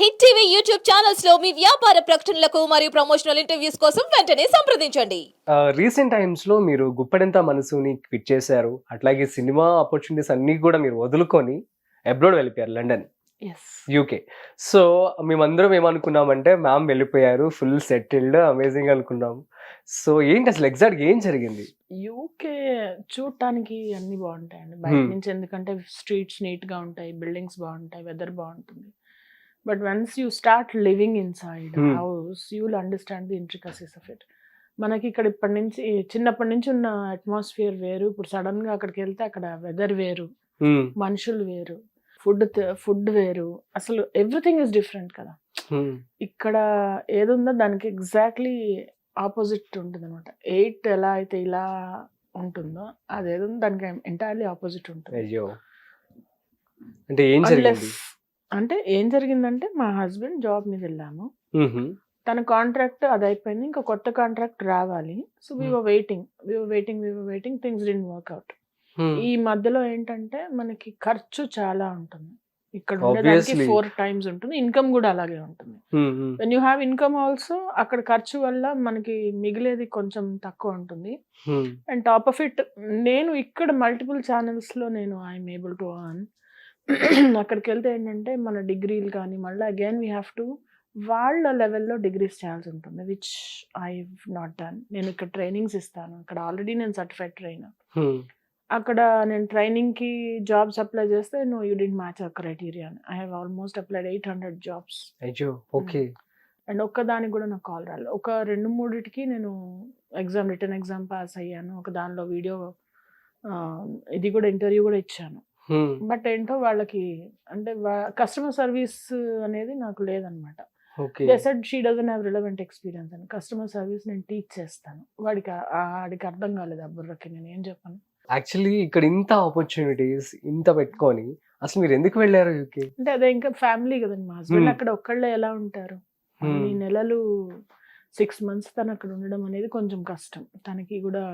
Hit TV YouTube ఛానల్స్లో మీ వ్యాపార ప్రకటనలకు మరియు ప్రమోషనల్ ఇంటర్వ్యూస్ కోసం వెంటనే సంప్రదించండి. రీసెంట్ టైమ్స్లో మీరు గుప్పెడంత మనసుని క్విట్ చేశారు. అట్లాగే సినిమా ఆపర్చునిటీస్ అన్ని కూడా మీరు వదులుకొని అబ్రాడ్ వెళ్ళిపోయారు లండన్. యూకే. సో మేమందరం ఏమనుకున్నామంటే మ్యామ్ వెళ్ళిపోయారు ఫుల్ సెటిల్డ్ అమేజింగ్ అనుకున్నాం. సో ఏంటి అసలు ఎగ్జాక్ట్ ఏం జరిగింది? యూకే చూడటానికి అన్ని బాగుంటాయండి. బయట Hmm. నుంచి ఎందుకంటే స్ట్రీట్స్ నీట్గా ఉంటాయి బిల్డింగ్స్ బాగుంటాయి వెదర్ బాగుంటుంది. But once you start living inside. House you will understand the intricacies of it మనకి ఇక్కడ ఇప్పటి నుంచి చిన్నప్పటి నుంచి ఉన్న అట్మాస్ఫియర్ వేరు. ఇప్పుడు సడన్గా అక్కడికి వెళ్తే అక్కడ వెదర్ వేరు. Hmm, మనుషులు వేరు. ఫుడ్ ఫుడ్ వేరు. అసలు ఎవ్రీథింగ్ ఇస్ డిఫరెంట్ కదా. Hmm, ఇక్కడ ఏది ఉందో దానికి ఎగ్జాక్ట్లీ ఆపోజిట్ ఉంటుంది అనమాట ఎయిట్ ఎలా అయితే ఇలా ఉంటుందో అదేదో దానికి ఎంటైర్లీ ఆపోజిట్ ఉంటుంది. అంటే ఏం అంటే ఏం జరిగిందంటే మా హస్బెండ్ జాబ్ మీద వెళ్ళాము. తన కాంట్రాక్ట్ అది అయిపోయింది ఇంకా కొత్త కాంట్రాక్ట్ రావాలి so we. Waiting we waiting we waiting things the workout. ఈ మధ్యలో ఏంటంటే మనకి ఖర్చు చాలా ఉంటుంది ఇక్కడ Obviously. ఫోర్ టైమ్స్ ఉంటుంది ఇన్కమ్ కూడా అలాగే ఉంటుంది. When you have income also అక్కడ ఖర్చు వల్ల మనకి మిగిలేది కొంచెం తక్కువ ఉంటుంది. అండ్ టాప్ ఆఫ్ ఇట్ నేను ఇక్కడ మల్టిపుల్ ఛానల్స్లో నేను ఐఎమ్ ఏబుల్ టు అర్న్ అక్కడికి వెళ్తే ఏంటంటే మన డిగ్రీలు కానీ మళ్ళీ అగైన్ వీ హ్యావ్ టు వాళ్ళ లెవెల్లో డిగ్రీస్ చేయాల్సి ఉంటుంది విచ్ ఐ నాట్ డన్. నేను ఇక్కడ ట్రైనింగ్స్ ఇస్తాను ఇక్కడ ఆల్రెడీ నేను సర్టిఫైడ్ ట్రైనర్. అక్కడ నేను ట్రైనింగ్కి జాబ్స్ అప్లై చేస్తే no you didn't match our criteria. I have almost applied eight hundred jobs. Okay. And ఒక్కదానికి కూడా నాకు కాల్ రాలేదు. ఒక రెండు మూడిటికి నేను ఎగ్జామ్ రిటర్న్ ఎగ్జామ్ పాస్ అయ్యాను. ఒక దానిలో వీడియో ఇది కూడా ఇంటర్వ్యూ కూడా ఇచ్చాను. బట్ ఏంటో వాళ్ళకి అంటే కస్టమర్ సర్వీస్ అనేది నాకు లేదనమాట. Said she doesn't have relevant experience అని. కస్టమర్ సర్వీస్ నేను టీచ్ చేస్తాను. వాడికి వాడికి అర్థం కాలేదు ఆ బుర్రకి నేను ఏం చెప్పాను. యాక్చువల్లీ ఇక్కడ ఇంత ఆపర్చునిటీస్ ఇంత పెట్టుకొని అసలు మీరు ఎందుకు వెళ్ళారు యూకే అంటే అదే ఇంకా ఫ్యామిలీ కదండి మా హస్బెండ్. అక్కడ ఒక్కళ్ళే ఎలా ఉంటారు? ఈ నెలలు సిక్స్ మంత్స్ తను అక్కడ ఉండడం అనేది కొంచెం కష్టం. తనకి కూడా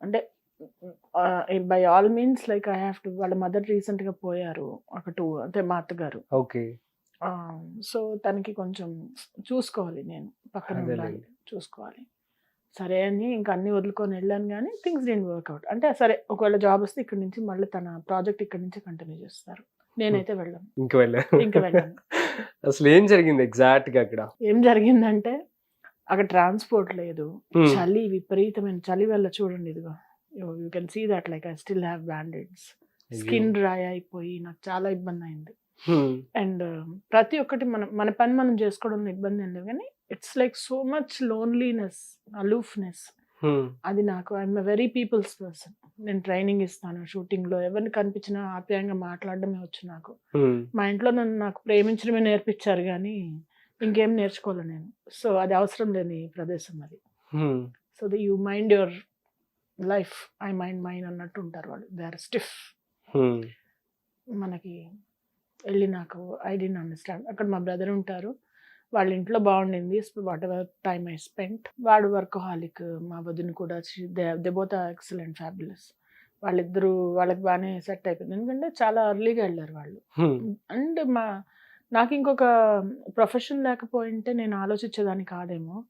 అంటే by all means like I have to వాళ్ళ మదర్ రీసెంట్గా పోయారు ఒక టూ అంటే మా అత్తగారు. ఓకే. సో తనకి కొంచెం చూసుకోవాలి నేను పక్కన. ఉండాలి చూసుకోవాలి. సరే అని ఇంకా అన్ని వదులుకొని వెళ్ళాను కానీ థింగ్స్ డెంట్ వర్క్అవుట్ అంటే సరే ఒకవేళ జాబ్ వస్తే ఇక్కడ నుంచి మళ్ళీ తన ప్రాజెక్ట్ ఇక్కడ నుంచి కంటిన్యూ చేస్తారు. నేనైతే వెళ్ళాను. ఇంక వెళ్ళారు ఇంక వెళ్ళాను. అసలు ఏం జరిగింది ఎగ్జాక్ట్గా అక్కడ? ఏం జరిగిందంటే అక్కడ ట్రాన్స్పోర్ట్ లేదు. చలి విపరీతమైన చలి వల్ల చూడండి ఇదిగో. You can see that like I still have bandaids skin dry అయిపోయి నాకు చాలా ఇబ్బంది అయింది. అండ్ ప్రతి ఒక్కటి మనం మన పని మనం చేసుకోవడంలో ఇబ్బంది ఏం లేదు. కానీ it's like so much loneliness aloofness. అది నాకు I'm a very peoples person నేను ట్రైనింగ్ ఇస్తాను షూటింగ్లో ఎవరిని కనిపించినా ఆప్యాయంగా మాట్లాడడమే వచ్చు నాకు. మా ఇంట్లో నన్ను నాకు ప్రేమించడమే నేర్పించారు కానీ ఇంకేం నేర్చుకోవాలి నేను. సో అది అవసరం లేని ప్రదేశం అది. So the you mind your life I mind mind అన్నట్టు ఉంటారు వాళ్ళు. They are stiff. మనకి వెళ్ళి నాకు ఐ డి అండర్స్టాండ్. అక్కడ మా బ్రదర్ ఉంటారు. వాళ్ళ ఇంట్లో బాగుండింది. Whatever time I spent. వాడు వర్క్ హాలిక్ మా వదిన కూడా దే బోత్ ఎక్సలెంట్ ఫ్యాబులస్. వాళ్ళిద్దరూ వాళ్ళకి బాగానే సెట్ అయిపోయింది. ఎందుకంటే చాలా ఎర్లీగా వెళ్ళారు వాళ్ళు. అండ్ మా నాకు ఇంకొక ప్రొఫెషన్ లేకపోయింటే నేను ఆలోచించేదాన్ని కాదేమో.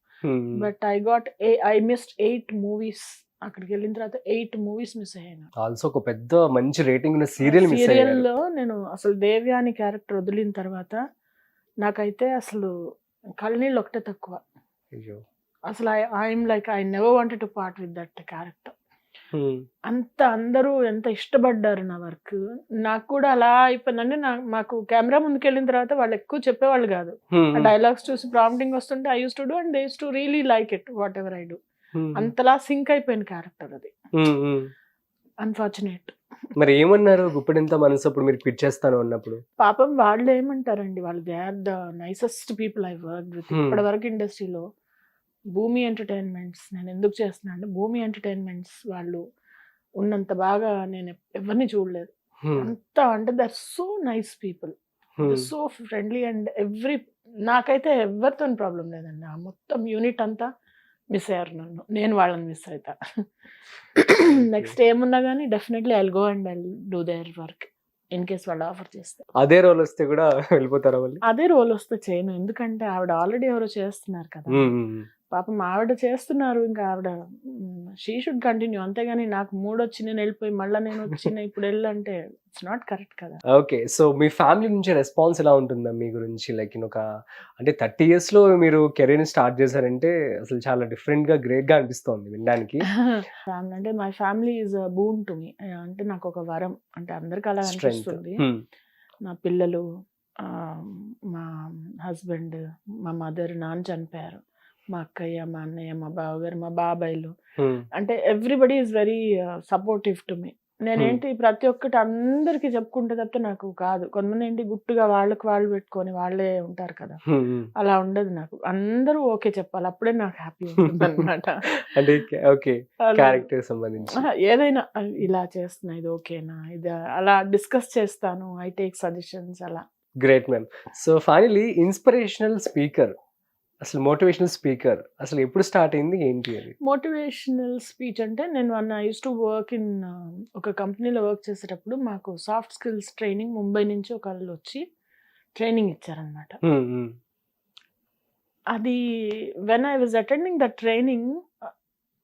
But I got I missed eight movies అక్కడికి వెళ్ళిన తర్వాత ఎయిట్ మూవీస్ మిస్ అయ్యాను. ఆల్సో ఒక పెద్ద మంచి రేటింగ్ ఉన్న సీరియల్ మిస్ సీరియల్ అయ్యారు. లో నేను అసలు దేవ్యాని క్యారెక్టర్ వదిలిన తర్వాత నాకైతే అసలు కళ్ళనీళ్ళు ఒకటే తక్కువ. అయ్యో. అసలు I I'm like I never wanted to part with that character. అంత అందరూ ఎంత ఇష్టపడ్డారు నా వర్క్. నాకు కూడా అలా అయిపోయిందంటే నా మాకు కెమెరా ముందుకు వెళ్ళిన తర్వాత వాళ్ళు ఎక్కువ చెప్పేవాళ్ళు కాదు. డైలాగ్స్ చూసి ప్రాంప్టింగ్ వస్తుంటే I use to do and they use to really like it whatever I do. అంతలా సింక్ అయిపోయిన క్యారెక్టర్ అది. అన్ఫార్చునేట్ మరి ఏమన్నారు? గుప్పెడంత మనసు అప్పుడు మీరు క్విట్ చేస్తాను అన్నప్పుడు? పాపం వాళ్ళు ఏమంటారండి? వాళ్ళు they are the nicest people I work with. ఇప్పటి వరకు ఇండస్ట్రీలో భూమి ఎంటర్టైన్మెంట్స్ నేను ఎందుకు చేస్తున్నా అంటే భూమి ఎంటర్టైన్మెంట్స్ వాళ్ళు ఉన్నంత బాగా నేను ఎవరిని చూడలేదు. అంత అంటే they're so nice people. So friendly and every నాకైతే ఎవరితో ప్రాబ్లం లేదండి. ఆ మొత్తం యూనిట్ అంతా మిస్ అయ్యారు నన్ను. నేను వాళ్ళని మిస్ అవుతా నెక్స్ట్ ఏమున్నా కానీ definitely I go and I do there work in case వాళ్ళు ఆఫర్ చేస్తే. అదే రోల్ వస్తే కూడా వెళ్ళిపోతారా మళ్ళీ? అదే రోల్ వస్తే చేయను. ఎందుకంటే ఆవిడ ఆల్రెడీ ఎవరో చేస్తున్నారు కదా. పాపం ఆవిడ చేస్తున్నారు ఇంకా ఆవిడ షీ షుడ్ కంటిన్యూ అంతేగాని నాకు మూడు వచ్చి నేను వెళ్ళిపోయి మళ్ళీ నేను వచ్చిన ఇప్పుడు వెళ్ళంటే ఇట్స్ నాట్ కరెక్ట్ కదా. ఓకే సో మీ ఫ్యామిలీ నుంచి రెస్పాన్స్ ఎలా ఉంటుందా మీ గురించి? లైక్ ఒక అంటే థర్టీ ఇయర్స్లో మీరు కెరీర్ని స్టార్ట్ చేశారంటే అసలు చాలా డిఫరెంట్గా గ్రేట్గా అనిపిస్తోంది వినడానికి. ఫ్యామిలీ అంటే my family is boon to me అంటే నాకు ఒక వరం అంటే అందరికి అలా అనిపిస్తుంది. నా పిల్లలు మా హస్బెండ్ మా మదర్ నాన్న చనిపోయారు. మా అక్కయ్య మా అన్నయ్య మా బావగారు మా బాబాయ్లు. అంటే everybody is very supportive to me. నేనేంటి ప్రతి ఒక్కటి అందరికి చెప్పుకుంటే తప్పితే నాకు కాదు. కొంతమంది ఏంటి గుట్టుగా వాళ్ళకి వాళ్ళు పెట్టుకొని వాళ్ళే ఉంటారు కదా. అలా ఉండదు నాకు. అందరూ ఓకే చెప్పాలి. అప్పుడే నాకు హ్యాపీ ఉంటుంది అనమాట ఏదైనా ఇలా చేస్తున్నా ఇది ఓకేనా ఇది అలా డిస్కస్ చేస్తాను ఐ టేక్ సజెషన్స్ అలా. Great ma'am. So finally inspirational speaker. అసలు మోటివేషనల్ స్పీకర్ అసలు ఎప్పుడు స్టార్ట్ అయింది ఏంటి అది? మోటివేషనల్ స్పీచ్ అంటే నేను one I use to work in ఒక కంపెనీలో వర్క్ చేసేటప్పుడు మాకు సాఫ్ట్ స్కిల్స్ ట్రైనింగ్ ముంబై నుంచి ఒకళ్ళు వచ్చి ట్రైనింగ్ ఇచ్చారనమాట అది when I was attending the training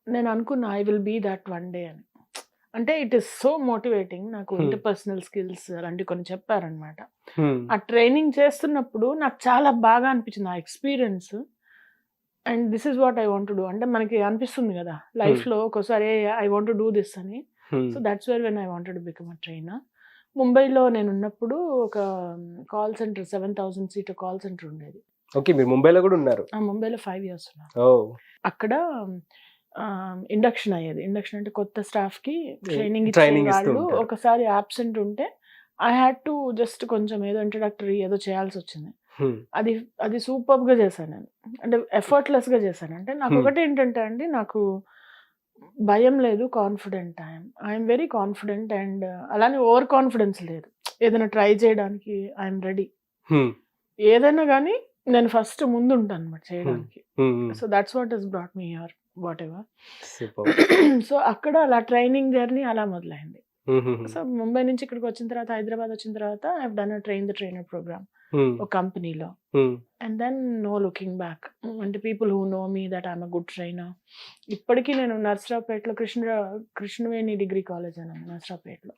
నేను అనుకున్నా I will be that one day అని. అంటే ఇట్ ఈస్ సో మోటివేటింగ్ నాకు Hmm. ఇంటర్పర్సనల్ స్కిల్స్ అలాంటివి కొన్ని చెప్పారనమాట ఆ ట్రైనింగ్ చేస్తున్నప్పుడు నాకు చాలా బాగా అనిపించింది ఆ experience and this is what I want do అంటే మనకి అనిపిస్తుంది కదా లైఫ్లో ఒక్కోసారి ఐ వాంట్ డూ దిస్ అని. So that's where when I wanted become a trainer ముంబైలో నేను ఉన్నప్పుడు ఒక call centre seven thousand seat call centre ఉండేది. ఓకే మీరు ముంబైలో కూడా ఉన్నారు. ఆ ముంబైలో ఫైవ్ ఇయర్స్ ఉన్నారు అక్కడ ఇండక్షన్ అయ్యేది. ఇండక్షన్ అంటే కొత్త స్టాఫ్కి ట్రైనింగ్ ఇస్తూ వాళ్ళు. ఒకసారి ఆబ్సెంట్ ఉంటే ఐ హ్యాడ్ టు జస్ట్ కొంచెం ఏదో ఇంట్రడక్టరీ ఏదో చేయాల్సి వచ్చింది అది అది సూపర్గా చేశాను నేను. అంటే ఎఫర్ట్లెస్గా చేశాను. అంటే నాకు. ఒకటి ఏంటంటే అండి నాకు భయం లేదు confident I'm. I'm very confident and అలానే ఓవర్ కాన్ఫిడెన్స్ లేదు. ఏదైనా ట్రై చేయడానికి ఐఎమ్ రెడీ. ఏదైనా కానీ నేను ఫస్ట్ ముందు ఉంటాను అనమాట చేయడానికి. So that's what is brought me your whatever. So అక్కడ అలా ట్రైనింగ్ జర్నీ అలా మొదలైంది. సో ముంబై నుంచి ఇక్కడికి వచ్చిన తర్వాత హైదరాబాద్ వచ్చిన తర్వాత I done train the trainer program ఒక కంపెనీలో. And then no looking back అంటే people who know me that I'm a good trainer ఇప్పటికీ నేను నర్సరావుపేటలో కృష్ణ కృష్ణవేణి డిగ్రీ కాలేజ్ అని నర్సరావుపేటలో.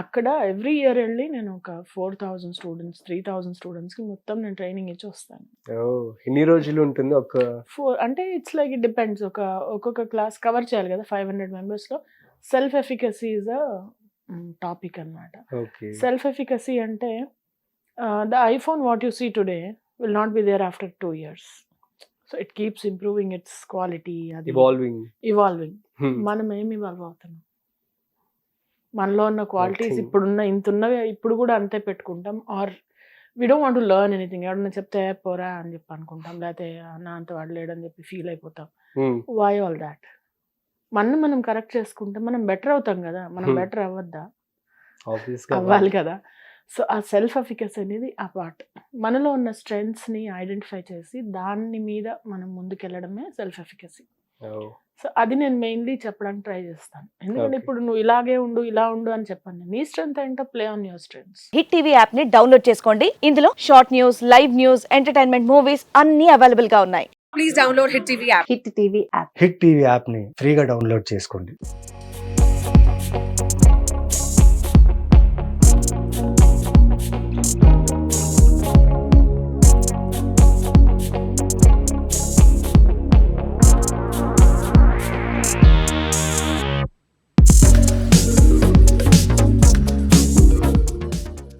అక్కడ ఎవ్రీ ఇయర్ వెళ్ళి నేను ఒక four thousand students three thousand స్టూడెంట్స్కి మొత్తం నేను ట్రైనింగ్ ఇచ్చి వస్తాను ఎన్ని రోజులు ఉంటుంది ఒక ఫోర్ అంటే ఇట్స్ లైక్ ఇట్ డిపెండ్స్. ఒక ఒక్కొక్క క్లాస్ కవర్ చేయాలి కదా ఫైవ్ హండ్రెడ్ మెంబర్స్లో. Self efficacy is a topic అన్నమాట. ఓకే. సెల్ఫ్ ఎఫికసీ అంటే the iPhone what you see today will not be there after two years. So it keeps improving its quality అది evolving evolving మనం ఏం evolve అవుతున్నాం. మనలో ఉన్న qualities. ఇప్పుడున్న ఇంత ఉన్నవి ఇప్పుడు కూడా అంతే పెట్టుకుంటాం. Or we don't want learn anything ఎవడన్నా చెప్తే పోరా అని చెప్పి అనుకుంటాం. లేకపోతే నా అంత వాడు లేడని చెప్పి ఫీల్ అయిపోతాం. వై ఆల్ దాట్ మనం మనం కరెక్ట్ చేసుకుంటే మనం బెటర్ అవుతాం కదా. మనం. బెటర్ అవ్వద్దా? అవ్వాలి. కదా. సో ఆ సెల్ఫ్ ఎఫికస్ అనేది ఆ పార్ట్ మనలో ఉన్న స్ట్రెంగ్స్ని ఐడెంటిఫై చేసి దాని మీద మనం ముందుకెళ్ళడమే సెల్ఫ్ ఎఫికసీ సో అది నేను మెయిన్లీ చెప్పడానికి ట్రై చేస్తాను ఎందుకంటే. ఇప్పుడు నువ్వు ఇలాగే ఉండు ఇలా ఉండు అని చెప్పాను నేను. నీ స్ట్రెంత్ ఏంటో play on your strengths Hit TV యాప్ని డౌన్లోడ్ చేసుకోండి ఇందులో short news live news entertainment movies అన్ని అవైలబుల్గా ఉన్నాయి please download Hit TV app. Hit TV app Hit TV యాప్ని ఫ్రీగా డౌన్లోడ్ చేసుకోండి